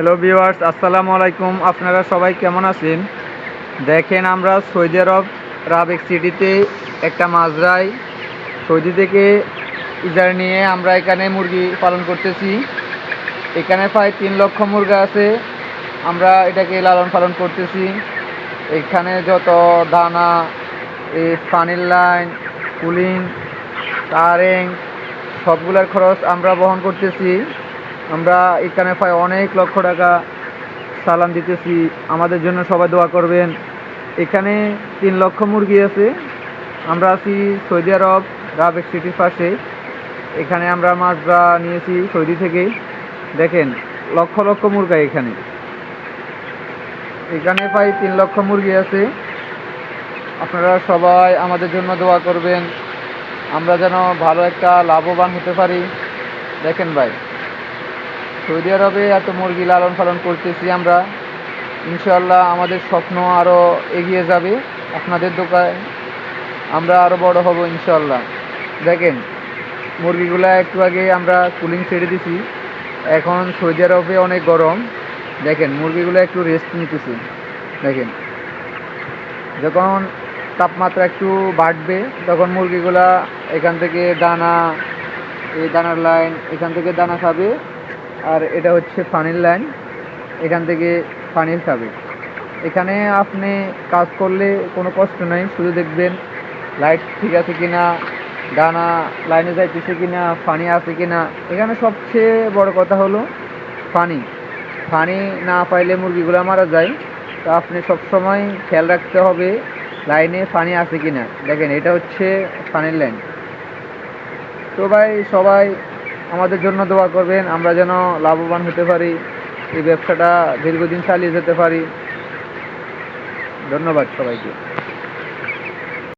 Hello viewers আসসালামু আলাইকুম আপনারা সবাই কেমন আছেন? দেখেন, আমরা সৌদি আরব রাবেক সিটিতে একটা মাজরায় সৌদি থেকে ইজার নিয়ে আমরা এখানে মুরগি পালন করতেছি। এখানে প্রায় তিন লক্ষ মুরগা আছে। আমরা এটাকে লালন পালন করতেছি। এখানে যত দানা এই পানির লাইন কুলিং তারেং, সবগুলোর খরচ আমরা বহন করতেছি। আমরা এখানে প্রায় অনেক লক্ষ টাকা সালাম দিতেছি। আমাদের জন্য সবাই দোয়া করবেন। এখানে তিন লক্ষ মুরগি আছে। আমরা আছি সৌদি আরব, রাবেক সিটির পাশে। এখানে আমরা মাছরা নিয়েছি সৌদি থেকে। দেখেন, লক্ষ লক্ষ মুরগা এখানে। এখানে প্রায় তিন লক্ষ মুরগি আছে। আপনারা সবাই আমাদের জন্য দোয়া করবেন। আমরা যেন ভালো একটা লাভবান হতে পারি। দেখেন ভাই। সৌদি আরবে এত মুরগি লালন পালন করতেছি আমরা। ইনশাল্লাহ আমাদের স্বপ্ন আরও এগিয়ে যাবে আপনাদের দোকানে আমরা আরও বড় হব ইনশাল্লাহ দেখেন, মুরগিগুলা একটু আগে আমরা কুলিং ছেড়ে দিছি। এখন সৌদি আরবে অনেক গরম। দেখেন, মুরগিগুলো একটু রেস্ট নিতেছে। দেখেন, যখন তাপমাত্রা একটু বাড়বে, তখন মুরগিগুলা এখান থেকে দানা, এই দানার লাইন এখান থেকে দানা খাবে। আর এটা হচ্ছে পানির লাইন এখান থেকে পানির খাবে এখানে আপনি কাজ করলে কোনো কষ্ট নাই, শুধু দেখবেন লাইট ঠিক আছে কি না দানা লাইনে যাইতেছে কি না ফানি আছে কি না এখানে সবচেয়ে বড় কথা হলো ফানি ফানি না পাইলে মুরগিগুলো মারা যায়। তো আপনি সবসময় খেয়াল রাখতে হবে লাইনে ফানি আছে কি না দেখেন, এটা হচ্ছে পানির লাইন তো ভাই, সবাই আমাদের জন্য দোয়া করবেন, আমরা যেন লাভবান হতে পারি, এই ব্যবসাটা দীর্ঘদিন চালিয়ে যেতে পারি। ধন্যবাদ সবাইকে।